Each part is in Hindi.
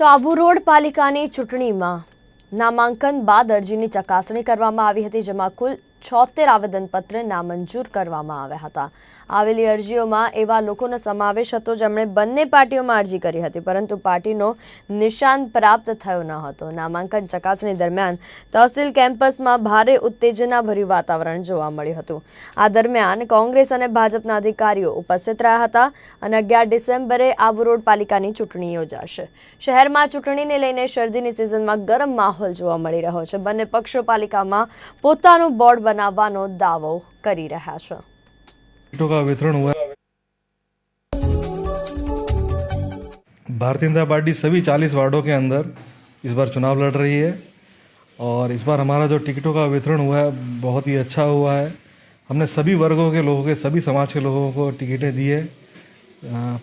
તો આબુ રોડ પાલિકાની ચૂંટણીમાં નામાંકન બાદ અરજીની ચકાસણી કરવામાં આવી હતી જેમાં કુલ છોતેર આવેદનપત્ર નામંજૂર કરવામાં આવ્યા હતા. આવેલી અરજીઓમાં એવા લોકોનો સમાવેશ હતો જેમણે બંને પાર્ટીઓમાં અરજી કરી હતી, પરંતુ પાર્ટીનો નિશાન પ્રાપ્ત થયો ન હતો. નામાંકન ચકાસણી દરમિયાન તહસીલ કેમ્પસમાં ભારે ઉત્તેજનાભર્યું વાતાવરણ જોવા મળ્યું હતું. આ દરમિયાન કોંગ્રેસ અને ભાજપના અધિકારીઓ ઉપસ્થિત રહ્યા હતા અને અગિયાર ડિસેમ્બરે આબુ રોડ પાલિકાની ચૂંટણી યોજાશે. શહેરમાં ચૂંટણીને લઈને શરદીની સિઝનમાં ગરમ માહોલ જોવા મળી રહ્યો છે. બંને પક્ષો પાલિકામાં પોતાનું બોર્ડ બનાવવાનો દાવો કરી રહ્યા છે टिकटों का वितरण हुआ है भारतीय जनता पार्टी सभी 40 वार्डों के अंदर इस बार चुनाव लड़ रही है और इस बार हमारा जो टिकटों का वितरण हुआ है बहुत ही अच्छा हुआ है हमने सभी वर्गों के लोगों के सभी समाज के लोगों को टिकटें दी है अ,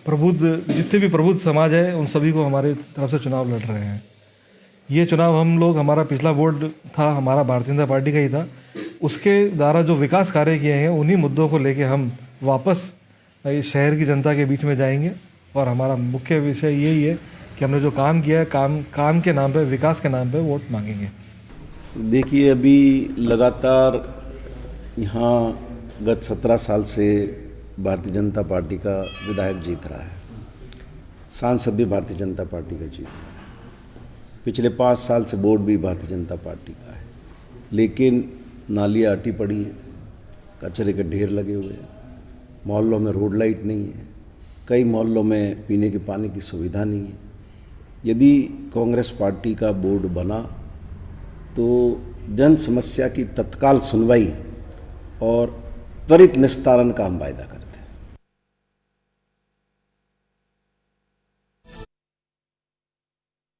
प्रबुद्ध जितने भी प्रबुद्ध समाज है उन सभी को हमारी तरफ से चुनाव लड़ रहे हैं ये चुनाव हम लोग हमारा पिछला बोर्ड था हमारा भारतीय जनता पार्टी का ही था उसके द्वारा जो विकास कार्य किए हैं, उन्हीं मुद्दों को लेके हम वापस इस शहर की जनता के बीच में जाएँगे। और हमारा मुख्य विषय यही है कि हमने जो काम किया है, काम काम के नाम पे, विकास के नाम पे वोट मांगेंगे। देखिए, अभी लगातार यहाँ गत सत्रह साल से भारतीय जनता पार्टी का विधायक जीत रहा है। सांसद भी भारतीय जनता पार्टी का जीत रहा है। पिछले पाँच साल से बोर्ड भी भारतीय जनता पार्टी का है। लेकिन नालियाँ आटी पड़ी हैं, कचरे के ढेर लगे हुए हैं। मोहल्लों में रोड लाइट नहीं है, कई मोहल्लों में पीने के पानी की सुविधा नहीं है। यदि कांग्रेस पार्टी का बोर्ड बना तो जन समस्या की तत्काल सुनवाई और त्वरित निस्तारण का हम वायदा करें।